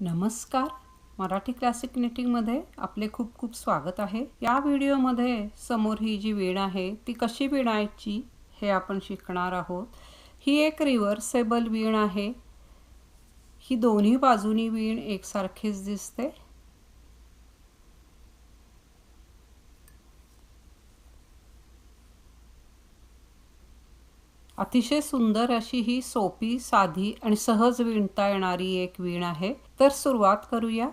नमस्कार. मराठी क्लासिक निटिंगमध्ये आपले खूप खूप स्वागत आहे. या व्हिडिओमध्ये समोर ही जी वीण आहे ती कशी विणायची हे आपण शिकणार आहोत. ही एक रिव्हर्सेबल वीण आहे. ही दोन्ही बाजूनी वीण एकसारखीच दिसते. अतिशय सुंदर अशी ही सोपी साधी आणि सहज विणता येणारी एक वीण आहे. तर सुरुवात करूया.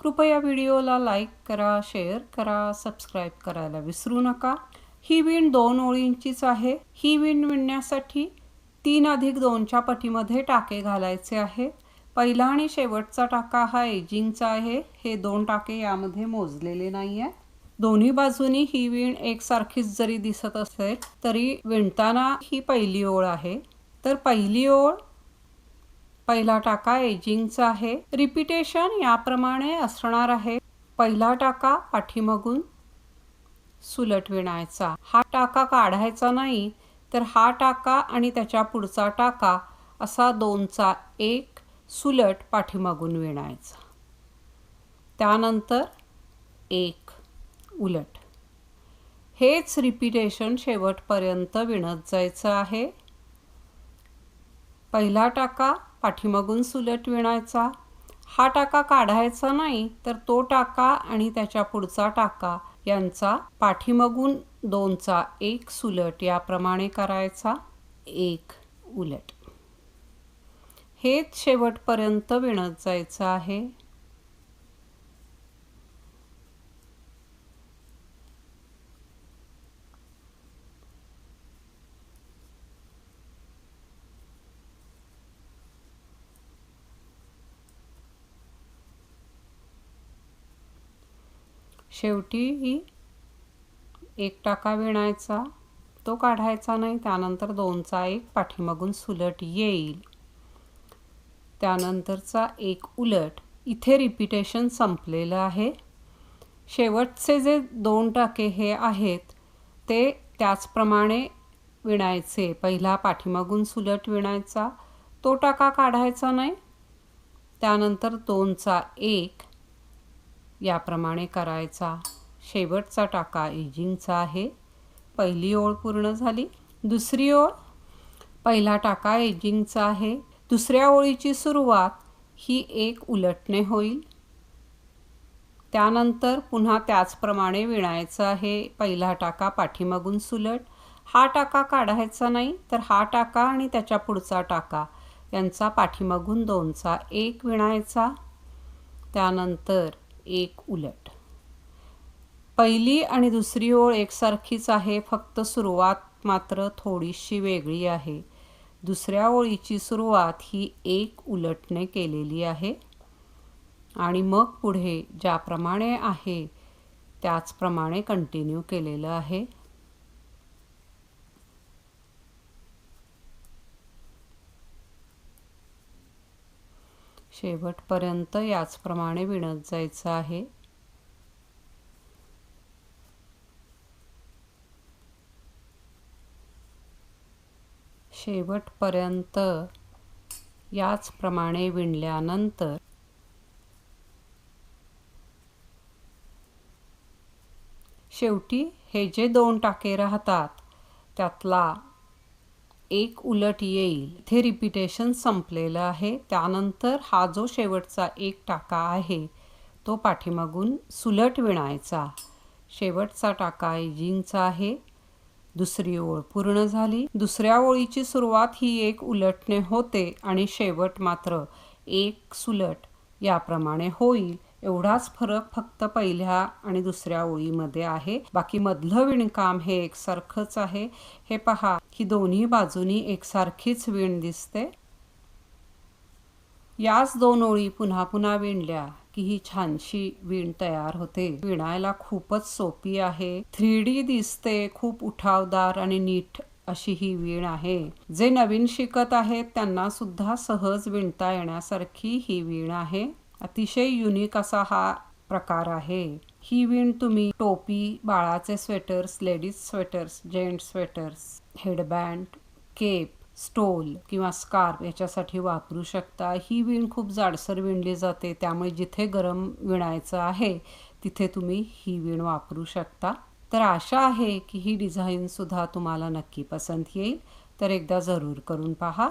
कृपया व्हिडिओला लाईक करा शेअर करा सबस्क्राईब करायला विसरू नका. ही वीण दोन ओळींचीच आहे. ही वीण विणण्यासाठी तीन अधिक दोनच्या पटीमध्ये टाके घालायचे आहेत. पहिला आणि शेवटचा टाका हा एजिंगचा आहे. हे दोन टाके यामध्ये मोजलेले नाही आहे दोन्ही बाजूनी ही विण एकसारखीच जरी दिसत असेल तरी विणताना ही पहिली ओळ आहे. तर पहिली ओळ पहिला टाका एजिंगचा आहे. रिपिटेशन याप्रमाणे असणार आहे. पहिला टाका पाठीमागून सुलट विणायचा. हा टाका काढायचा नाही तर हा टाका आणि त्याच्या पुढचा टाका असा दोनचा एक सुलट पाठीमागून विणायचा. त्यानंतर एक. उलट. हेच रिपिटेशन शेवटपर्यंत विणत जायचं आहे. पहिला टाका पाठीमागून सुलट विणायचा. हा टाका काढायचा नाही तर तो टाका आणि त्याच्या पुढचा टाका यांचा पाठीमागून दोनचा एक सुलट याप्रमाणे करायचा. एक उलट. हेच शेवटपर्यंत विणत जायचं आहे. शेवटी एक टाका विणायचा तो काढायचा नाही त्यानंतर दोनचा एक पाठीमागून सुलट येईल. त्यानंतरचा एक उलट. इथे रिपिटेशन संपलेलं आहे. शेवटचे जे दोन टाके हे आहेत ते त्याचप्रमाणे विणायचे. पहिला पाठीमागून सुलट विणायचा तो टाका काढायचा नाही. त्यानंतर दोनचा एक याप्रमाणे करायचा. शेवटचा टाका एजिंगचा आहे. पहिली ओळ पूर्ण झाली. दुसरी ओळ. पहिला टाका एजिंगचा आहे. दुसऱ्या ओळीची सुरुवात ही एक उलटणे होईल. त्यानंतर पुन्हा त्याचप्रमाणे विणायचं आहे. पहिला टाका पाठीमागून सुलट. हा टाका काढायचा नाही तर हा टाका आणि त्याच्या पुढचा टाका. यांचा पाठीमागून दोनचा एक विणायचा. त्यानंतर एक उलट. पहिली आणि दुसरी ओळ एकसारखीच आहे फक्त सुरुवात मात्र थोडीशी वेगळी आहे. दुसऱ्या ओळीची सुरुवात ही एक उलटने केलेली आहे. आणि मग पुढे ज्याप्रमाणे आहे त्याचप्रमाणे कंटिन्यू केलेलं आहे. शेवटपर्यंत याचप्रमाणे विणत जायचं आहे. शेवटपर्यंत याचप्रमाणे विणल्यानंतर शेवटी हे जे दोन टाके राहतात त्यातला एक उलट येईल. इथे रिपिटेशन संपलेलं आहे. त्यानंतर हा जो शेवटचा एक टाका आहे तो पाठीमागून सुलट विणायचा. शेवटचा टाका एजिंगचा आहे. दुसरी ओळ पूर्ण झाली. दुसऱ्या ओळीची सुरुवात ही एक उलटने होते आणि शेवट मात्र एक सुलट याप्रमाणे होईल. एवढाच फरक फक्त पहिल्या आणि दुसऱ्या ओळीमध्ये आहे. बाकी मधलं विणकाम हे एकसारखंच आहे. हे पहा की दोन्ही बाजूनी एकसारखीच विण दिसते. याच दोन ओळी पुन्हा पुन्हा विणल्या की ही छानशी विण तयार होते. विणायला खूपच सोपी आहे. थ्री डी दिसते खूप उठावदार आणि नीट अशी ही वीण आहे. जे नवीन शिकत आहेत त्यांना सुद्धा सहज विणता येण्यासारखी ही वीण आहे. अतिशय युनिक असा हा प्रकार आहे. ही विण तुम्ही टोपी बाळाचे sweaters ladies sweaters gents sweaters headband cape stole किंवा स्कार्फ याच्यासाठी वापरू शकता. ही विण खूप जाडसर विणली जाते. त्यामुळे जिथे गरम विणायचं आहे तिथे तुम्ही ही विण वापरू शकता. तर आशा आहे की ही डिझाईनसुद्धा तुम्हाला नक्की पसंत येईल. तर एकदा जरूर करून पहा.